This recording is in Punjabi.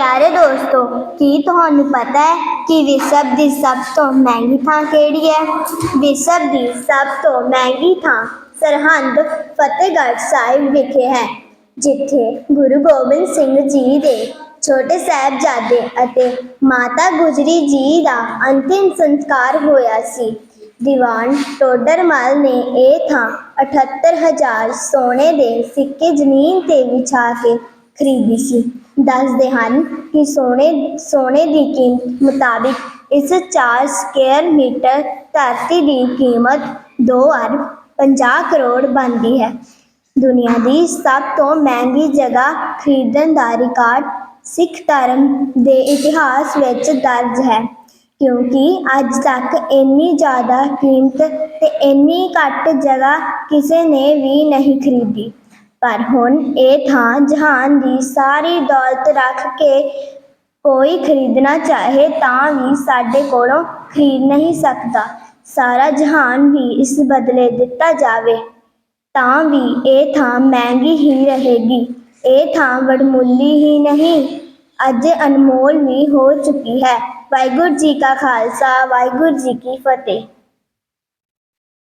ਪਿਆਰੇ ਦੋਸਤੋ, ਕੀ ਤੁਹਾਨੂੰ ਪਤਾ ਹੈ ਕਿ ਵਿਸ਼ਵ ਦੀ ਸਭ ਤੋਂ ਮਹਿੰਗੀ ਥਾਂ ਕਿਹੜੀ ਹੈ? ਵਿਸ਼ਵ ਦੀ ਸਭ ਤੋਂ ਮਹਿੰਗੀ ਥਾਂ ਸਰਹੰਦ ਫਤਿਹਗੜ੍ਹ ਸਾਹਿਬ ਵਿਖੇ ਹੈ, ਜਿੱਥੇ ਗੁਰੂ ਗੋਬਿੰਦ ਸਿੰਘ ਜੀ ਦੇ ਛੋਟੇ ਸਾਹਿਬਜ਼ਾਦੇ ਅਤੇ ਮਾਤਾ ਗੁਜਰੀ ਜੀ ਦਾ ਅੰਤਿਮ ਸੰਸਕਾਰ ਹੋਇਆ ਸੀ। ਦੀਵਾਨ ਟੋਡਰਮਲ ਨੇ ਇਹ ਥਾਂ 78000 ਸੋਨੇ ਦੇ ਸਿੱਕੇ ਜ਼ਮੀਨ ਤੇ ਵਿਛਾ ਕੇ ਖਰੀਦੀ ਸੀ। ਦੱਸਦੇ ਹਨ ਕਿ ਸੋਨੇ ਸੋਨੇ ਦੀ ਕੀਮਤ ਮੁਤਾਬਿਕ ਇਸ 4 ਸਕੁਅਰ ਮੀਟਰ ਧਰਤੀ ਦੀ ਕੀਮਤ 2 ਅਰਬ 50 ਕਰੋੜ ਬਣਦੀ ਹੈ। ਦੁਨੀਆ ਦੀ ਸਭ ਤੋਂ ਮਹਿੰਗੀ ਜਗ੍ਹਾ ਖਰੀਦਣ ਦਾ ਰਿਕਾਰਡ ਸਿੱਖ ਧਰਮ ਦੇ ਇਤਿਹਾਸ ਵਿੱਚ ਦਰਜ ਹੈ, ਕਿਉਂਕਿ ਅੱਜ ਤੱਕ ਇੰਨੀ ਜ਼ਿਆਦਾ ਕੀਮਤ ਤੇ ਇੰਨੀ ਘੱਟ ਜਗ੍ਹਾ ਕਿਸੇ ਨੇ ਵੀ ਨਹੀਂ ਖਰੀਦੀ। ਪਰ ਹੁਣ ਇਹ ਥਾਂ ਜਹਾਨ ਦੀ ਸਾਰੀ ਦੌਲਤ ਰੱਖ ਕੇ ਕੋਈ ਖਰੀਦਣਾ ਚਾਹੇ ਤਾਂ ਵੀ ਸਾਡੇ ਕੋਲੋਂ ਖਰੀਦ ਨਹੀਂ ਸਕਦਾ। ਸਾਰਾ ਜਹਾਨ ਵੀ ਇਸ ਬਦਲੇ ਦਿੱਤਾ ਜਾਵੇ, ਤਾਂ ਵੀ ਇਹ ਥਾਂ ਮਹਿੰਗੀ ਹੀ ਰਹੇਗੀ। ਇਹ ਥਾਂ ਵਡਮੁੱਲੀ ਹੀ ਨਹੀਂ, ਅੱਜ ਅਨਮੋਲ ਵੀ ਹੋ ਚੁੱਕੀ ਹੈ। ਵਾਹਿਗੁਰੂ ਜੀ ਕਾ ਖਾਲਸਾ, ਵਾਹਿਗੁਰੂ ਜੀ ਕੀ ਫਤਿਹ।